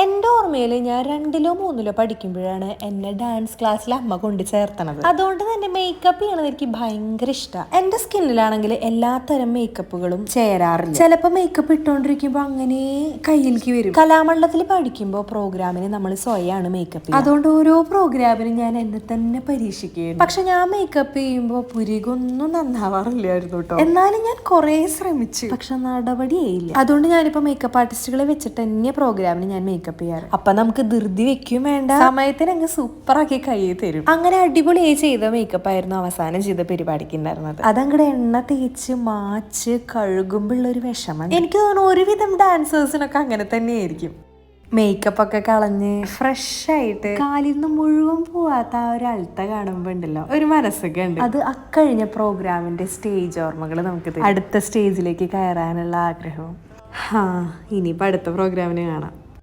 എന്റെ ഓർമ്മയിൽ ഞാൻ രണ്ടിലോ മൂന്നിലോ പഠിക്കുമ്പോഴാണ് എന്നെ ഡാൻസ് ക്ലാസ്സിൽ അമ്മ കൊണ്ട് ചേർത്തണത്. അതുകൊണ്ട് തന്നെ മേക്കപ്പ് ചെയ്യണത് എനിക്ക് ഭയങ്കര ഇഷ്ടമാണ് എന്റെ സ്കിന്നിലാണെങ്കിൽ എല്ലാത്തരം മേക്കപ്പുകളും ചേരാറില്ല. ചിലപ്പോൾ മേക്കപ്പ് ഇട്ടുകൊണ്ടിരിക്കുമ്പോൾ അങ്ങനെ കയ്യിലേക്ക് വരും. കലാമണ്ഡലത്തിൽ പഠിക്കുമ്പോൾ പ്രോഗ്രാമിന് നമ്മൾ സ്വയമാണ് മേക്കപ്പ് അതുകൊണ്ട് ഓരോ പ്രോഗ്രാമിനും ഞാൻ എന്നെ തന്നെ പരീക്ഷിക്കുകയും പക്ഷെ ഞാൻ മേക്കപ്പ് ചെയ്യുമ്പോൾ പുരികൊന്നും നന്നാവാറില്ലായിരുന്നു കേട്ടോ എന്നാലും ഞാൻ കുറേ ശ്രമിച്ചു. പക്ഷെ നടപടിയേയില്ല. അതുകൊണ്ട് ഞാനിപ്പോൾ മേക്കപ്പ് ആർട്ടിസ്റ്റുകളെ വെച്ചിട്ട് തന്നെ പ്രോഗ്രാമിന് ഞാൻ മേക്കപ്പ് ചെയ്യാറ്. അപ്പൊ നമുക്ക് ധൃതി വെക്കും വേണ്ട. സമയത്തിന് അങ്ങ് സൂപ്പറാക്കി കൈ തരും. അങ്ങനെ അടിപൊളിയായി ചെയ്ത മേക്കപ്പ് ആയിരുന്നു അവസാനം ചെയ്ത പരിപാടിക്ക് ഉണ്ടായിരുന്നത്. അതങ്ങടെ എണ്ണ തേച്ച് മാച്ച് കഴുകുമ്പോഴുള്ള ഒരു വിഷമം. എനിക്ക് തോന്നുന്നു ഒരുവിധം ഡാൻസേഴ്സിനൊക്കെ അങ്ങനെ തന്നെ ആയിരിക്കും മേക്കപ്പ് ഒക്കെ കളഞ്ഞ് ഫ്രഷ് ആയിട്ട് കാലിൽ നിന്ന് മുഴുവൻ പോവാത്ത ആ ഒരു അൾത്ത കാണുമ്പോ ഉണ്ടല്ലോ. ഒരു മനസ്സൊക്കെ ഉണ്ട്. അത് അക്കഴിഞ്ഞ പ്രോഗ്രാമിന്റെ സ്റ്റേജ് ഓർമ്മകൾ നമുക്ക്. അടുത്ത സ്റ്റേജിലേക്ക് കയറാനുള്ള ആഗ്രഹവും. ഹാ ഇനിയിപ്പോ അടുത്ത പ്രോഗ്രാമിന് കാണാം.